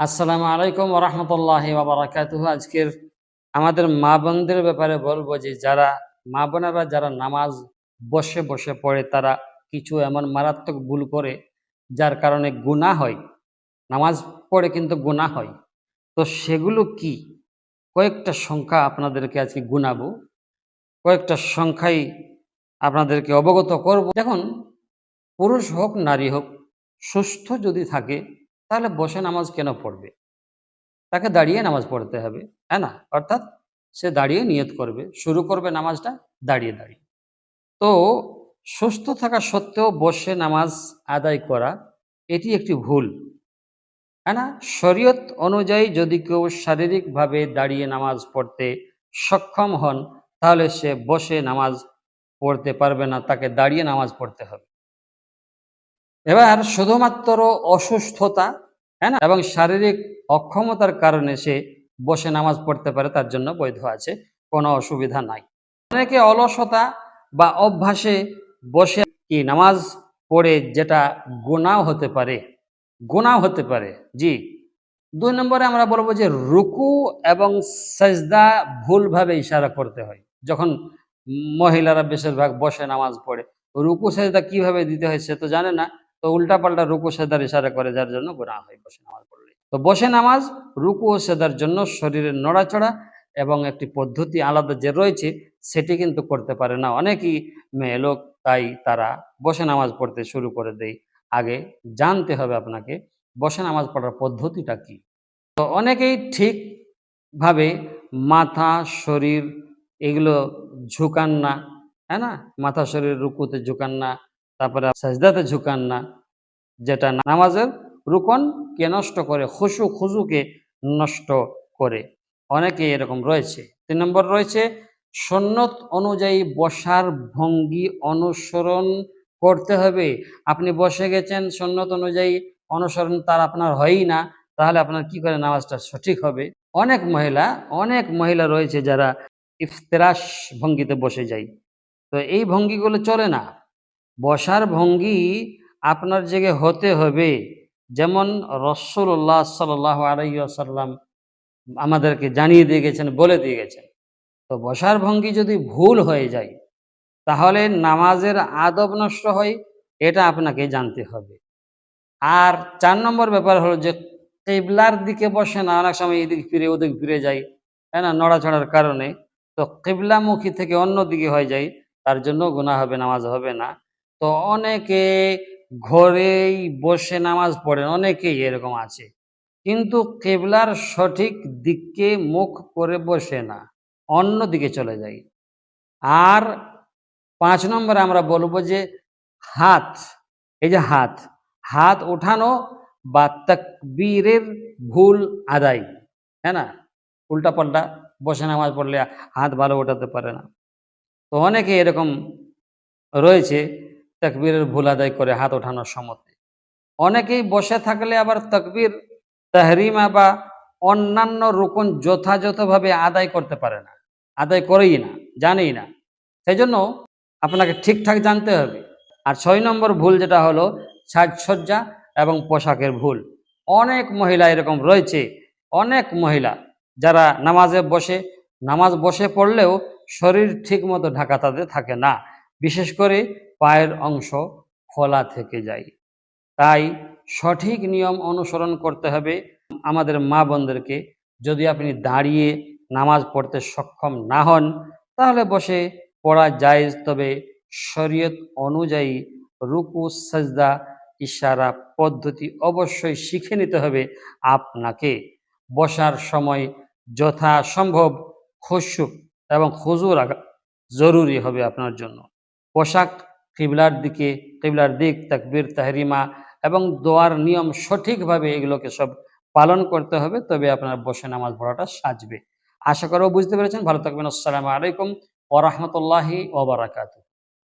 আসসালামু আলাইকুম রহমতুল্লাহ বারাকাতুহ। আজকের আমাদের মা বোনদের ব্যাপারে বলব যে, যারা মা বোনেরা যারা নামাজ বসে বসে পড়ে, তারা কিছু এমন মারাত্মক ভুল করে, যার কারণে গুনাহ হয়। নামাজ পড়ে কিন্তু গুনাহ হয়। তো সেগুলো কি? কয়েকটা সংখ্যা আপনাদেরকে আজকে গুনাবো। কয়েকটা সংখ্যাই আপনাদেরকে অবগত করব। দেখুন, পুরুষ হোক, নারী হোক, সুস্থ যদি থাকে তাহলে বসে নামাজ কেন পড়বে? তাকে দাঁড়িয়ে নামাজ পড়তে হবে হ্যাঁ না? অর্থাৎ সে দাঁড়িয়ে নিয়ত করবে, শুরু করবে নামাজটা দাঁড়িয়ে দাঁড়িয়ে। তো সুস্থ থাকা সত্ত্বেও বসে নামাজ আদায় করা, এটি একটি ভুল। হ্যাঁ না? শরীয়ত অনুযায়ী যদি কেউ শারীরিকভাবে দাঁড়িয়ে নামাজ পড়তে সক্ষম হন, তাহলে সে বসে নামাজ পড়তে পারবে না, তাকে দাঁড়িয়ে নামাজ পড়তে হবে। এবার শুধুমাত্র অসুস্থতা হ্যাঁ এবং শারীরিক অক্ষমতার কারণে সে বসে নামাজ পড়তে পারে, তার জন্য বৈধ আছে, কোনো অসুবিধা নাই। অনেকে অলসতা বা অভ্যাসে বসে কি নামাজ পড়ে যেটা গুনাও হতে পারে গুনাও হতে পারে, জি। দুই নম্বরে আমরা বলব যে রুকু এবং সেজদা ভুলভাবে ইশারা করতে হয়। যখন মহিলারা বেশিরভাগ বসে নামাজ পড়ে, রুকু সেজদা কীভাবে দিতে হয় সে তো জানে না তো উল্টা পাল্টা রুকু সেদার ইশারা করে, যার জন্য গুনাহ হয় বসে নামাজ পড়লে। তো বসে নামাজ, রুকু ও সেদার জন্য শরীরের নড়াচড়া এবং একটি পদ্ধতি আলাদা যে রয়েছে, সেটি কিন্তু করতে পারে না। অনেকেই মেয়ে লোক তাই তারা বসে নামাজ পড়তে শুরু করে দেয়। আগে জানতে হবে আপনাকে, বসে নামাজ পড়ার পদ্ধতিটা কি? তো অনেকেই ঠিকভাবে মাথা, শরীর এগুলো ঝুকান না হ্যাঁ না? মাথা, শরীর রুকুতে ঝুকান না তারপরে সাজদাতে ঝুকান না, যেটা নামাজের রুকন কে নষ্ট করে, খুশু খুজুকে নষ্ট করে। অনেকে এরকম রয়েছে। তিন নম্বর রয়েছে, সন্ন্যত অনুযায়ী বসার ভঙ্গি অনুসরণ করতে হবে। আপনি বসে গেছেন, সন্ন্যত অনুযায়ী অনুসরণ তার আপনার হয়ই না, তাহলে আপনার কি করে নামাজটা সঠিক হবে? অনেক মহিলা অনেক মহিলা রয়েছে যারা ইফতেরাস ভঙ্গিতে বসে যায়। তো এই ভঙ্গিগুলো চলে না। বসার ভঙ্গি আপনার জেগে হতে হবে। যেমন রসুল্লাহ সাল আলাইসাল্লাম আমাদেরকে জানিয়ে দিয়ে গেছেন, বলে দিয়ে গেছেন। তো বসার ভঙ্গি যদি ভুল হয়ে যায়, তাহলে নামাজের আদব নষ্ট হয়, এটা আপনাকে জানতে হবে। আর চার নম্বর ব্যাপার হলো যে, কেবলার দিকে বসে না অনেক সময় এদিক ফিরে ওদিক ফিরে যায় তাই না? নড়াচড়ার কারণে। তো কেবলামুখী থেকে অন্য দিকে হয়ে যায় তার জন্য গুণা হবে, নামাজ হবে না। তো অনেকে ঘরেই বসে নামাজ পড়েন, অনেকেই এরকম আছে। কিন্তু কেবলার সঠিক দিককে মুখ করে বসে না, অন্য দিকে চলে যায়। আর পাঁচ নম্বরে আমরা বলব যে হাত, এই যে হাত হাত ওঠানো বা তকবীরের ভুল আদায় হ্যাঁ না? উল্টা পাল্টা বসে নামাজ পড়লে হাত ভালো ওঠাতে পারে না। তো অনেকে এরকম রয়েছে তকবীরের ভুল আদায় করে হাত ওঠানোর সময় অনেকেই বসে থাকলে আবার তকবীর, তাহরিমা বা অন্যান্য রুকন যথাযথভাবে আদায় করতে পারে না, আদায় করেই না, জানেই না। সেই জন্য আপনাকে ঠিকঠাক জানতে হবে। আর ছয় নম্বর ভুল যেটা হলো, সাজসজ্জা এবং পোশাকের ভুল। অনেক মহিলা এরকম রয়েছে, অনেক মহিলা যারা নামাজে বসে, নামাজ বসে পড়লেও শরীর ঠিক মতো ঢাকা তাদের থাকে না। বিশেষ করে পায়ের অংশ খোলা থেকে যায়। তাই সঠিক নিয়ম অনুসরণ করতে হবে আমাদের মা বোনদেরকে। যদি আপনি দাঁড়িয়ে নামাজ পড়তে সক্ষম না হন, তাহলে বসে পড়া যায় তবে শরীয়ত অনুযায়ী রুকু, সাজদা, ইশারা পদ্ধতি অবশ্যই শিখে নিতে হবে আপনাকে। বসার সময় যথাসম্ভব খুশু এবং খুজু রাখা জরুরি হবে আপনার জন্য। পোশাক কিবলার দিকে, কিবলার দিক, তাকবীর, তাহরিমা এবং দোয়ার নিয়ম সঠিকভাবে এগুলোকে সব পালন করতে হবে, তবে আপনার বসে নামাজ পড়াটা সাজবে। আশা করো বুঝতে পেরেছেন। ভালো থাকবেন। আসসালামু আলাইকুম ওরহমতুল্লাহি ওবরাকাতু